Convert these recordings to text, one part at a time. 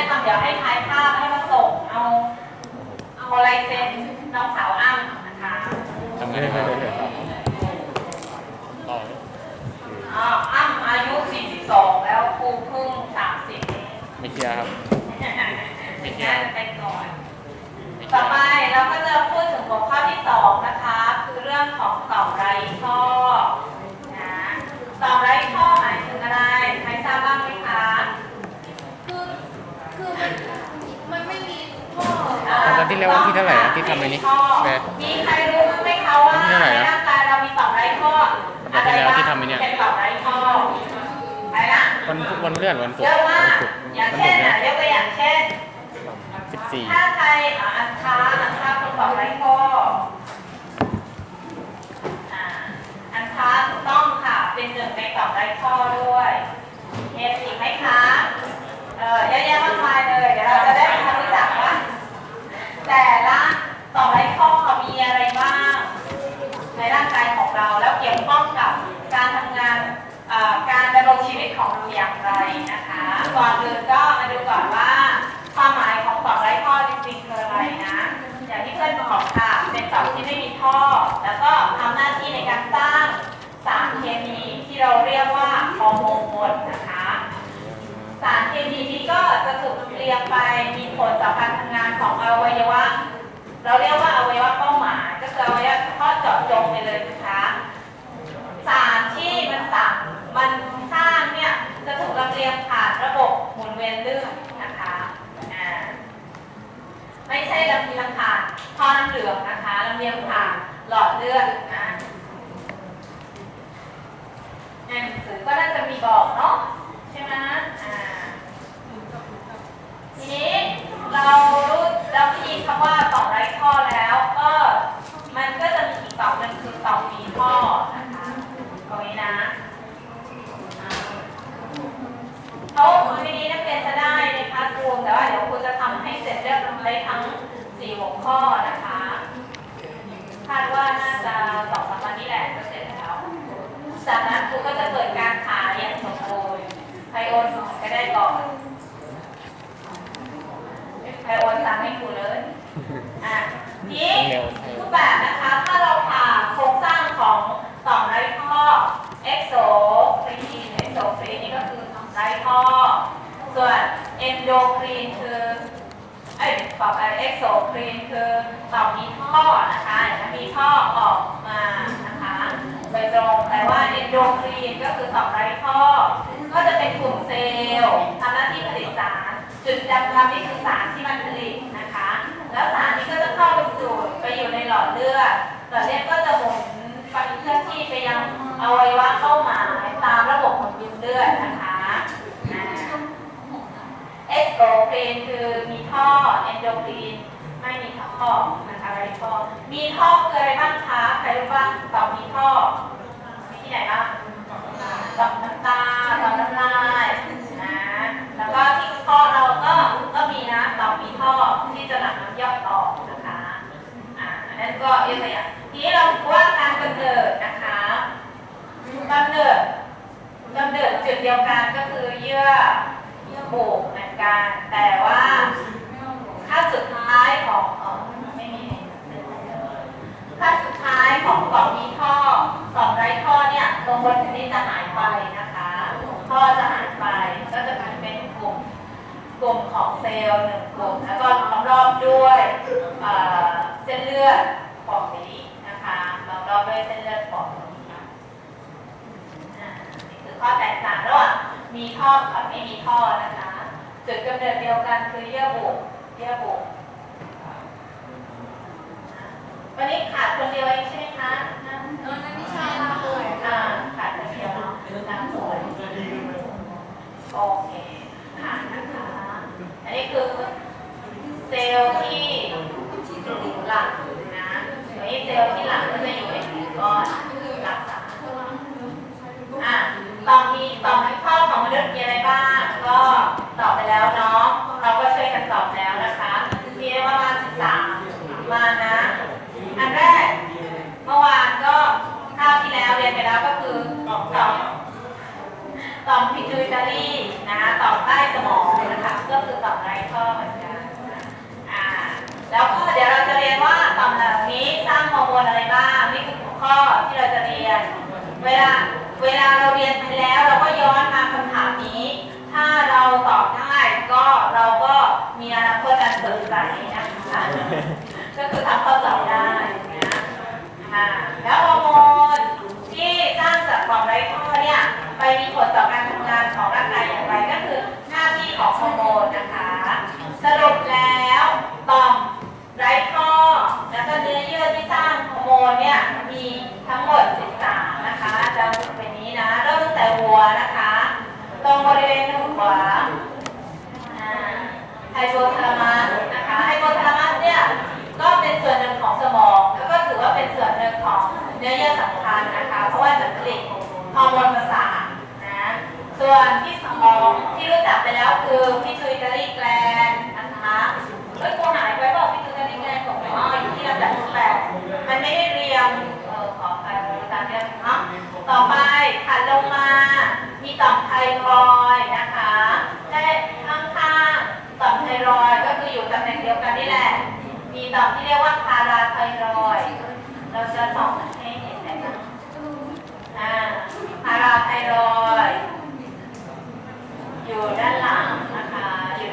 ได้ทำเดี๋ยวให้ถ่ายภาพให้มาส่งเอาเอาลายเซ็นน้องสาวอ้ำนะคะทำไงครับต่ออ่าอ้ำอายุ 42 แล้วครูพิ่ง 30 ไม่เคลียร์ครับเป็นงานไปก่อนต่อไปเราก็จะพูดถึงหัวข้อที่ 2 นะคะ คือเรื่องของต่อมไรท่อนะต่อมไร้ท่อหมายถึงอะไร ใครทราบบ้างไหมคะ คือคือมันมันไม่มีท่อ อ่าวันที่แล้ววันที่เท่าไหร่อะที่ทำไอ้นี่ท่อแม่มีใครรู้ไหมคะว่าวันที่เท่าไหร่ในนะร่างกายเรามีต่อมไร้ท่อวันที่แล้วที่ทำไอ้เนี่ยเป็นต่อมไร้ท่ออะไรนะวันพุธวันพฤหัสวันศุกเยร์อะมาวันกศุกร์อย่างวันเช่ศุนกร์อะเนี่ยยกตัวอย่างเช่นสิบสี่ถ้าใครอะอันค้าอันค้าคนบอกไร้ข้ออ่าอันค้าถูกต้องค่ะเป็นหนึ่งในต่อมไร้ข้อด้วยเห็นอีกไหมคะ เออเยอะแยะมากมายเลย เดี๋ยวเราจะได้ทำรู้จักว่าแต่ละต่อมไร้ข้อมีอะไรบ้าง ในร่างกายของเราแล้วเกี่ยวข้องกับการทำงานเอ่อการดำรงชีวิตของเราอย่างไรนะคะ ก่อนอื่นก็มาดูก่อนว่าความหมายของต่อมไร้ท่อจริงๆคืออะไรนะ อย่างที่เพื่อนบอกค่ะ เป็นต่อมที่ไม่มีท่อ แล้วก็ทำหน้าที่ในการสร้างสารเคมีที่เราเรียกว่าฮอร์โมนนะคะ สารเคมีนี้ก็จะถูกเรียงไปมีผลต่อการทำงานของอวัยวะ เราเรียกว่าอวัยวะเป้าหมายก็คืออวัยวะเฉพาะเจาะจงไปเลยนะคะสารที่มันสั่งมันสร้างเนี่ยจะถูกลำเลียงผ่านระบบหมุนเวียนเลือดนะคะอ่าไม่ใช่ลำเลียงผ่านท่อน้ำเหลืองนะคะลำเลียงผ่านหลอดเลือดนะในหนังสือก็น่าจะมีบอกเนาะใช่ไหมอ่าทีนี้ เรารู้เราได้ยินคำว่าต่อไร้ท่อแล้ว ก็มันก็จะมีอีกต่อมหนึ่งคือต่อมมีท่อนะคะตรงนี้นะอ่าเขาทีนี้นักเรียนจะได้ในคลาสรูมแต่ว่าเดี๋ยวครูจะทำให้เสร็จเรียบร้อยทั้งสี่หัวข้อนะคะคาดว่าน่าจะสองสามวันนี้แหละจะเสร็จแล้วจากนั้นครูก็จะเปิดการขายอย่างสมบูรณ์ใครโอนก่อนก็ได้ก่อน ใครโอนตังค์ให้ครูเลยอะทีนี้รูปแบบนะคะถ้าเราผ่าโครงสร้างของต่อมไร้ท่อเอ็กโซครีนเอ็กโซครีนนี่ก็คือต่อมไร้ท่อส่วนเอนโดครีนคือไอ้ยต่อไปเอ็กโซครีนคือต่อมมีท่อนะคะเห็นไหมมีท่อออกมานะคะโดยตรงแต่ว่าเอนโดครีนก็คือต่อมไร้ท่อก็จะเป็นกลุ่มเซลล์ทำหน้าที่ผลิตสาร จุดดำๆนี่คือสารที่มันผลิตนะคะ แล้วสารนี้ก็จะเข้าไปสู่ไปอยู่ในหลอดเลือดหลอดเลือดก็จะหมุนไปเคลื่อนที่ไปยังอวัยวะเป้าหมายตามระบบหมุนเวียนเลือดนะคะเอ็กโซครีนคือมีท่อเอนโดครีนไม่มีท่อนะคะไรท่อมีท่อคืออะไรบ้างคะใครรู้บ้างตอบมีท่อที่ไหนบ้างต่อมน้ำตาต่อมน้ำลาย แล้วก็ที่ท่อเราก็ก็มีนะต่อมมีท่อที่จะหลั่งน้ำย่อยออกนะคะอ่านนั้นก็ยกตัวอย่างทีนี้เราดูว่าการกำเนิดนะคะกำเนิดกำเนิดจุดเดียวกันก็คือเยื่อเยื่อบุเหมือนกัน แต่ว่าขั้นสุดท้ายของเออไม่มีขั้นสุดท้ายของต่อมมีท่อต่อมไร้ท่อเนี่ยตรงบนนี้จะหายไปนะคะท่อจะหายไปก็จะกลายเป็นกลุ่ม กลุ่ม ของเซลล์หนึ่งกลุ่มแล้วก็ล้อมรอบด้วยเส้นเลือดฝ่อนี้นะคะล้อมรอบด้วยเส้นเลือดฝ่อนี้ค่ะนี่คือข้อแตกต่างระหว่างมีท่อกับไม่มีท่อนะคะ จุดกำเนิดเดียวกันคือเยื่อบุเยื่อบุวันนี้ขาดคนเดียวเองใช่ไหมคะ ซลล์ที่หลังก็จะอยู่ในผิวก้อนรักษาอะตอนนี้ตอนที่ข้อของมนุษย์มีอะไรบ้าง ก็ตอบไปแล้วเนาะเราก็ช่วยกันตอบแล้วนะคะมีประมาณสิบสามมานะ อันแรกเมื่อวานก็ข้าวที่แล้วเรียนไปแล้วก็คือตอบตอบพิจูตารีนะตอบใต้สมองนะคะก็คือตอบไร้ข้อเหมือนกันอ่าแล้วก็ ข้อที่เราจะเรียน เวลาเวลาเราเรียนไปแล้ว เราก็ย้อนมาคำถามนี้ ถ้าเราตอบได้ก็เราก็มีอนาคตอันสดใสนะคะก็คือทำข้อสอบได้นะอ่าแล้วฮอร์โมนที่สร้างจากความไร้ท่อเนี่ยไปมีผลต่อการทำงานของร่างกายอย่างไรก็คือหน้าที่ของฮอร์โมนนะคะ สรุปแล้วต่อมไร้ท่อแล้วก็เนื้อเยื่อที่สร้างฮอร์โมนเนี่ยมีทั้งหมด 13 นะคะจะเป็นนี้นะเริ่มตั้งแต่หัวนะคะ ตรงบริเวณหัว ไฮ โปทาลามัสนะคะไฮโปทาลามัสเนี่ยก็เป็นส่วนหนึ่งของสมอง แล้วก็ถือว่าเป็นส่วนหนึ่งของเนื้อเยื่อสำคัญนะคะ เพราะว่าจะผลิตฮอร์โมนประสาทนะส่วนที่สมองที่รู้จักไปแล้วคือพิทูตารีแกลนนะคะเฮ้ยกูหายไปบอกพิทูตารีแกลนของอ๋ออยู่ที่ลำดับที่แปดมันไม่ได้เรียงเออขอไปตามเรื่องเนาะต่อไปถัดลงมา มีต่อมไทรอยด์นะคะและข้างๆ ต่อมไทรอยด์ก็คืออยู่ตำแหน่งเดียวกันนี่แหละ มี ต่อมที่เรียกว่าพาราไทรอยเราจะส่องให้เห็นได้ไหมอ่าพาราไทรอยอยู่ด้านหลังนะคะอยู่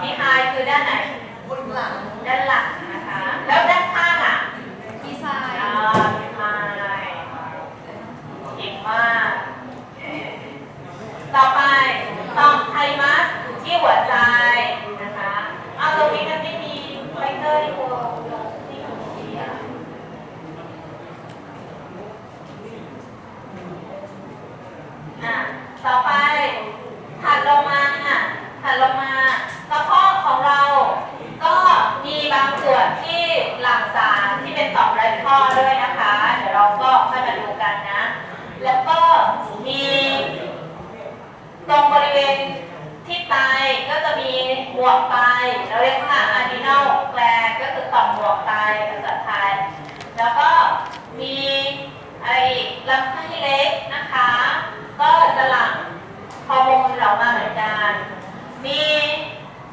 ที่ไฮคือด้านไหนบนหลังด้านหลังนะคะแล้วด้านข้างอะ ดีไซน์ อ่าที่ไฮเก่งมาก ต่อไปต่อมไทมัสที่หัวใจนะคะเอาตรงนี้มันไม่มีไฟเตอร์ที่หัวที่หัวใจอะอะ ต่อไปถัดลงมาถัดลงมากระเพาะของเรา ก็มีบางส่วนที่หลั่งสารที่เป็นต่อมไรท่อด้วยนะคะ เดี๋ยวเราก็ค่อยมาดูกันนะ แล้วก็มี ตรงบริเวณที่ไตก็จะมีหมวกไตเราเรียกว่า adrenal gland ก็คือต่อมหมวกไตภาษาไทย แล้วก็มีไอ้ลำไส้เล็กนะคะ ก็จะหลั่งฮอร์โมนเหล่ามาเหมือนกัน มี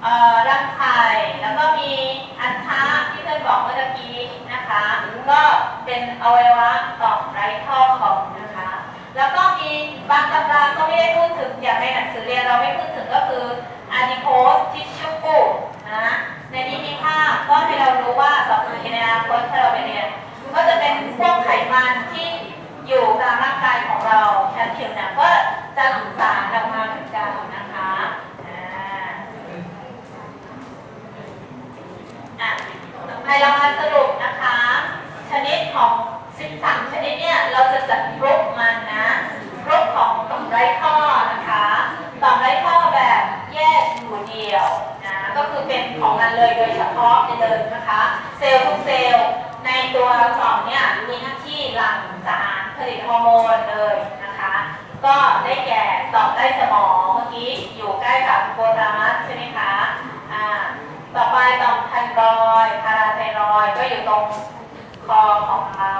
เอ่อรังไข่แล้วก็มีอันทะที่เพื่อนบอกเมื่อตะกี้นะคะ ก็เป็นอวัยวะต่อมไร้ท่อของนะคะ แล้วก็มีบางตำราก็ไม่ได้พูดถึงอย่างในหนังสือเรียนเราไม่พูดถึงก็คือ adipose tissue นะ ในนี้มีภาพก็ให้เรารู้ว่าต่อไปในอนาคตถ้าเราไปเรียน ก็จะเป็นพ กไขมันที่อยู่ตามร่างกายของเราชั้นผิวหนังก็จะหลั่งสารออกมาเหมือนกันนะคะอ่าอะให้เรามาสรุปนะคะ ชนิดของ 13 ชนิดเนี่ยเราจะจัดกรุ๊ปมันนะกรุ๊ปของต่อมไร้ท่อนะคะต่อมไร้ท่อแบบแยกอยู่เดียวนะก็คือเป็นของมันเลยโดยเฉพาะเลยนะคะ เซลล์ทุกเซลล์ในตัวต่อมเนี่ยมีหน้า หลั่งสารผลิตฮอร์โมนเลยนะคะ ก็ได้แก่ต่อมใต้สมองเมื่อกี้อยู่ใกล้กับโปรตามัสใช่ไหมคะอ่าต่อไปต่อมไทรอยพาราไทรอยก็อยู่ตรงคอของเรา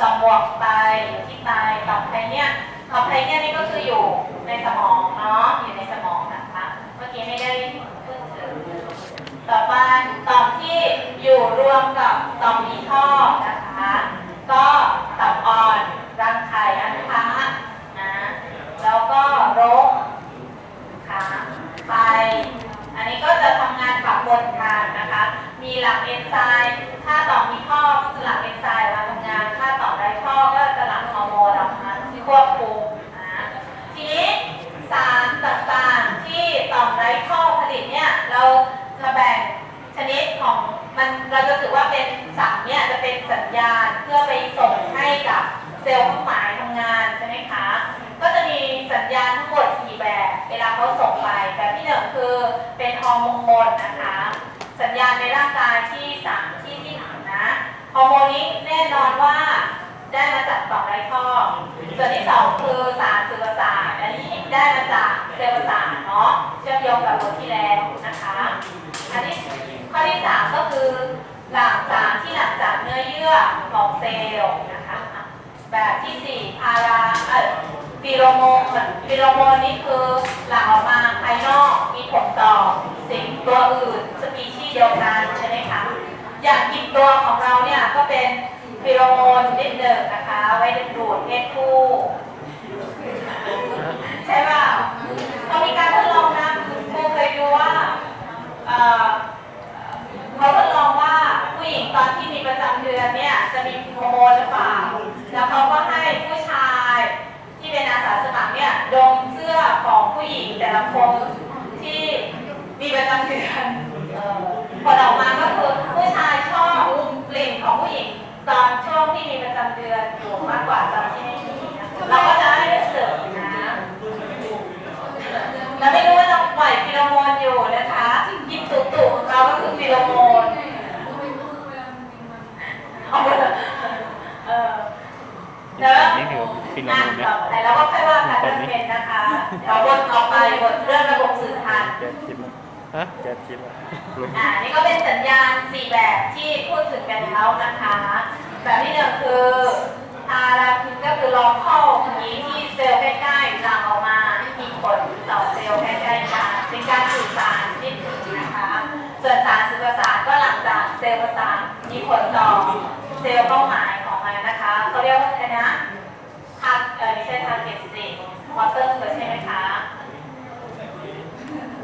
ต่อมหมวกไตอยู่ที่ไตต่อมไพเนี่ยต่อมไพเนี่ยนี่ก็คืออยู่ในสมองเนาะอยู่ในสมองนะคะ เมื่อกี้ไม่ได้พูดถึงต่อไปต่อมที่อยู่รวมกับต่อมมีท่อนะคะ ก็ต่อมอ่อนรังไข่อันทะนะแล้วก็รกขาไตอันนี้ก็จะทำงานขั บบนทางนะคะ มีหลักเอนไซม์ถ้าต่อมมีท่อก็จะหลั่งเอนไซม์มาทำงานถ้าต่อมไร้ท่อก็จะหลั่งฮอร์โมนออกมาควบคุมนะทีนี้สารต่างๆที่ต่อมไร้ท่อผลิตเนี่ยเราจะแบ่งชนิดของมันเราจะถือว่าเป็นสารเนี่ยจะเป็นสัญญาณเพื่อไปส่งให้กับเซลล์เครื่องหมายทำงานใช่ไหมคะ ก็จะมีสัญญาณ เวลาเขาส่งไปแบบที่หนึ่งคือเป็นฮอร์โมนนะคะ สัญญาณในร่างกายที่สามที่ที่หางนะฮอร์โมนนี้แน่นอนว่าได้มาจากต่อมไรท่อส่วนที่สองคือสารสื่อประสาทอันนี้ได้มาจากเซลล์ประสาทเนาะเชื่อมโยงกับบทที่แล้วนะคะ อันที่ข้อที่สามก็คือหลั่งสารที่หลั่งจากเนื้อเยื่อของเซลล์นะคะ แบบที่สี่พาราเอ่อ ฟีโรโมนฟีโรโมนนี่คือหลั่งออกมาภายนอกมีผลต่อสิ่งตัวอื่นสปีชีส์เดียวกันใช่ไหมคะอย่างกินตัวของเราเนี่ยก็เป็นฟีโรโมนนิดหนึ่งนะคะ ไว้ดึงดูดเพศผู้ ใช่เปล่าเขามีการทดลองนะครูเคยดูว่าเอ่อเขาทดลองว่าผู้หญิงตอนที่มีประจำเดือนเนี่ยจะมีฮอร์โมนหรือเปล่า แล้วเขาก็ให้ผู้ชายที่เป็นอาสาสมัครเนี่ยดมเสื้อของผู้หญิงแต่ละคนที่มีประจำเดือนเอ่อผลออกมาก็คือผู้ชายชอบกลิ่นของผู้หญิงตอนช่วงที่มีประจำเดือนอยู่มากกว่าตอนที่ไม่มีนะคะเราก็จะให้รู้สึกนะ เราไม่รู้ว่าเราปล่อยฟีโรโมนอยู่นะคะยิบตุตุของเราก็คือฟีโรโมนเอาไปเลยเออแล้ว นี่คือฟีโรโมนไหมต่อไปเราก็ค่อยว่ากันเรื่องเป็นนะคะเดี๋ยววนต่อไปบทเรื่องระบบสื่อทางแกคิดแล้วฮะแกคิดแล้วอ่านี่ก็เป็นสัญญาณ4แบบที่พูดถึงกันแล้วนะคะ แบบที่หนึ่งคือพาราพินก็คือลองเข้าอย่างนี้ที่เซลล์ใกล้ๆหลั่งออกมามีผลต่อเซลล์ใกล้ๆกันเป็นการสื่อสารนิดหนึงนะคะ ส่วนสารสื่อประสาทก็หลังจากเซลล์ประสาทมีผลต่อเซลล์เป้าหมายของมันนะคะเขาเรียกว่าอะไรนะทาเออไม่ใช่ทาร์เก็ตสิ วอเตอร์ใช่ไหมคะ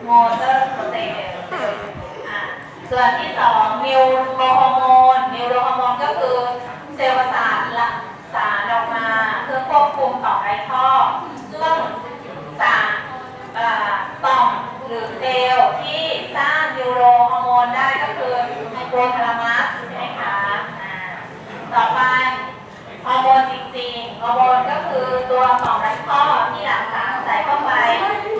มอเตอร์สเตตอ่าส่วนที่สองนิวโรฮอร์โมนนิวโรฮอร์โมนก็คือเซลล์ประสาทลั่งสารออกมาเพื่อควบคุมต่อมไรท่อซึ่งสารต่อมหรือเซลล์ที่สร้างนิวโรฮอร์โมนได้ก็คือไฮโปทาลามัสใช่ไหมคะอ่าต่อไปฮอร์โมนจริงๆฮอร์โมนก็ คือตัวของไรท่อที่หลังสารใส่เข้าไป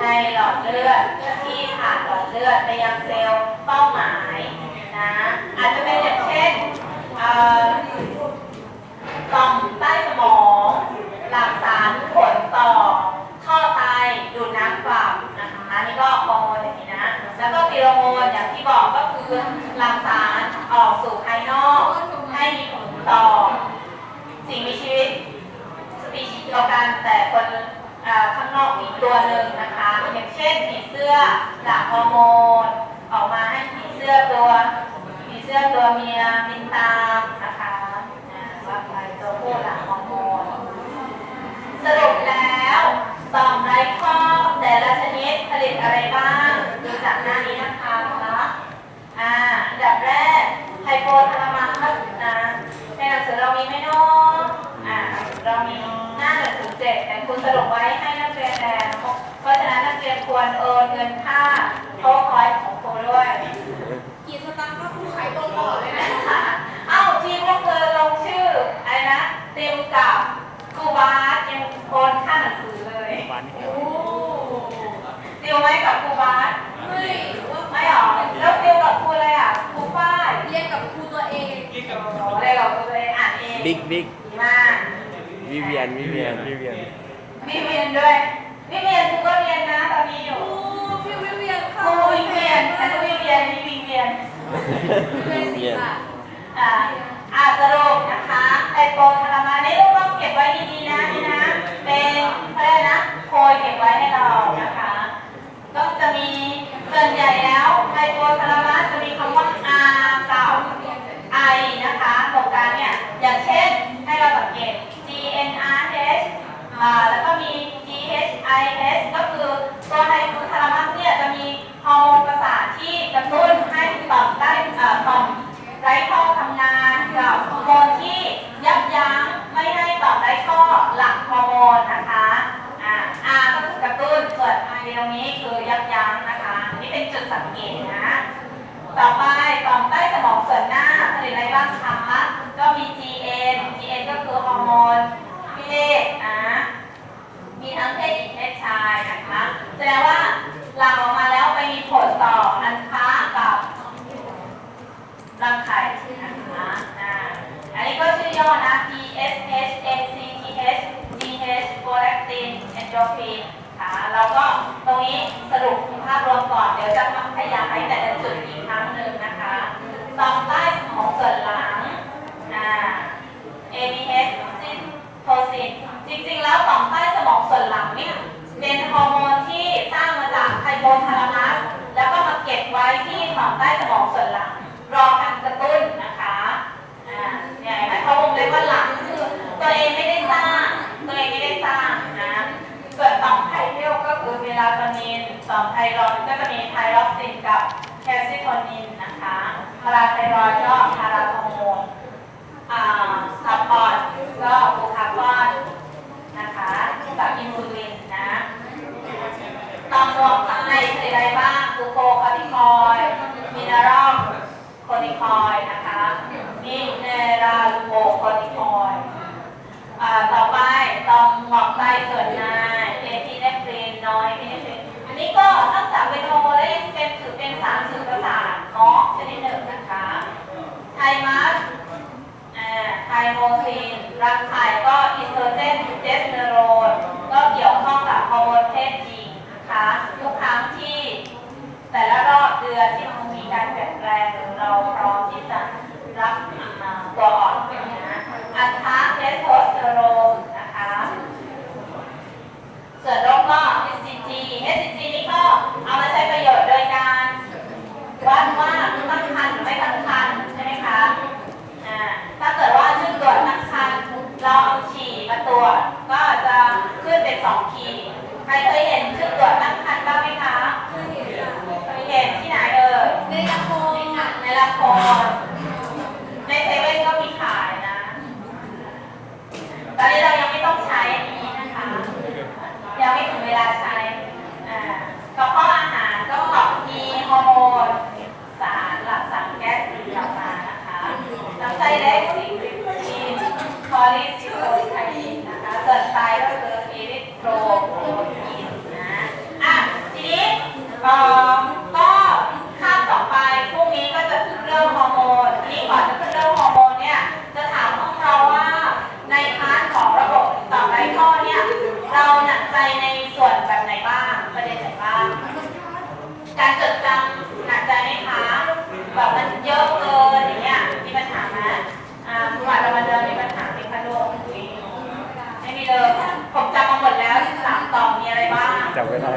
ในหลอดเลือดที่ผ่านหลอดเลือดไปยังเซลล์เป้าหมายนะอาจจะเป็นอย่างเช่นต่อมใต้สมองหลังสารผลต่อท่อไตดูดน้ำกลับนะคะอันนี้ก็ฮอร์โมนอย่างนี้นะแล้วก็ฟีโรโมนอย่างที่บอกก็คือหลังสารออกสู่ภายนอกให้มีผลต่อสิ่งมีชีวิต ปีชีส์เดียวกันแต่คนข้างนอกอีกตัวหนึ่งนะคะ อย่างเช่นผีเสื้อหลังฮอร์โมนออกมาให้ผีเสื้อตัวผีเสื้อตัวเมียบินตามนะคะอ่าว่าไปตัวผู้หลังฮอร์โมนสรุปแล้วต่อมไรข้อแต่ละชนิดผลิตอะไรบ้างดูจากหน้านี้นะคะอ่าอันดับแรกไฮโปทาลามัสนะในหนังสือเรามีไหมเนาะอ่าเรามี เจ็ดแต่คุณสรุปไว้ให้นักเรียนแล้วเพราะฉะนั้นนักเรียนควรเอนเงินค่าโค้คอยของครูด้วยกี่สตางค์ก็คู่ขายตรงต่อเลยนะ เอ้าทีมก็เคยลงชื่ออะไรนะติวกับครูบาสยังโอนค่าหนังสือเลย วันนี้ โอ้ ติวไว้กับครูบาส ไม่ว่า ไม่หรอแล้วติวกับครูอะไรอะครูฝ้าย เรียนกับครูตัวเอง โอ้อะไรกับครูตัวเองอ่านเอง บิ๊กบิ๊ก ดีมาก วิเวียนวิเวียนวิเวียน มีเรียนด้วยมีเรียนครูก็เรียนนะตอนนี้อยู่ ครูพี่วิเวียน ค เข้า รูวิเวียนอันนี้วิเวียนนี่วิเวียน เป็นสิค่ะ อ่าอ่าสรุปนะคะไอโปรทารามานี่ลูกต้องเก็บไว้ดีๆนะนี่นะ เป็นอะไรยกนะโพยเก็บไว้ให้เรานะคะ ก็จะมีส่วนใหญ่แล้วไฮโปทาลามัสจะมีคำว่า R กับ I นะคะตรงกลางเนี่ย อย่างเช่นให้เราสังเกต G N R H แล้วก็มี G H I S ก็คือตัวไฮโปทาลามัสเนี่ยจะมีฮอร์โมนประสาทที่กระตุ้นให้ต่อมได้เอ่อต่อมไรท่อทำงานกับฮอร์โมนที่ยับยั้งไม่ให้ต่อมไรท่อหลั่งฮอร์โมนนะคะ อ่า R ก็คือกระตุ้น ส่วน I ตรงนี้คือยับยั้งนะคะ นี่เป็นจุดสังเกตนะ ต่อไปต่อมใต้สมองส่วนหน้าผลิตอะไรบ้างคะก็มี GN GN ก็คือฮอร์โมนเพศนะมีทั้งเพศหญิงเพศชายนะคะแสดงว่าหลั่งออกมาแล้วไปมีผลต่ออันค้ากับรังไข่นะคะอ่าอันนี้ก็ชื่อย่อนะ TSH NCTH GH prolactin endorphin ค่ะเราก็ ตรงนี้สรุปภาพรวมก่อน เดี๋ยวจะมาขยายแต่ละจุดอีกครั้งหนึ่งนะคะต่อมใต้สมองส่วนหลัง อ่า ABH ซินโทซินจริงๆ แล้วต่อมใต้สมองส่วนหลังเนี่ยเป็นฮอร์โมนที่สร้างมาจากไฮโปทาลามัสแล้วก็มาเก็บไว้ที่ต่อมใต้สมองส่วนหลัง อมไทรอยด์ก็จะมีไทรอยด์ซินกับแคลซิโทนินนะคะพาราไทรอยก็พารา นี้ก่อนจะขึ้นเรื่องฮอร์โมนเนี่ย จะถามพวกเราว่าในพาร์ทของระบบต่อไรท่อเนี่ย เราหนักใจในส่วนแบบไหนบ้าง ประเด็นไหนบ้าง การจดจำหนักใจไหมคะแบบมันเยอะเกินอย่างเงี้ย มีปัญหาไหมอ่าคุณหมอเรามาเดินมีปัญหาไหดคะลูกไม่มีเลยผมจำมาหมดแล้ว13ต่อมีอะไรบ้างจำไม่ได้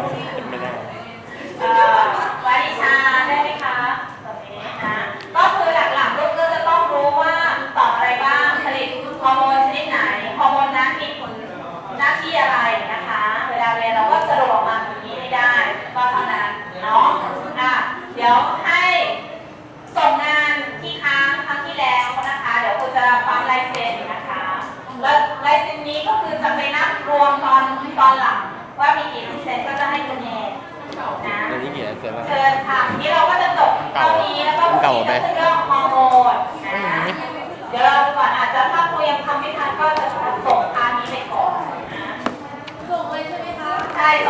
ตอนหลังว่ามีกี่เซนก็จะให้คะแนนนะอันนี้กี่เซนแล้วเชิญค่ะทีนี้เราก็จะจบเท่านี้แล้วก็คุณาไหมเรื่องฮอร์โมนนะเดี๋ยวเราก่อนอาจจะถ้าครูยังทำไม่ทันก็จะส่งพานี้ไปก่อนส่งเลยใช่ไหมคะใช่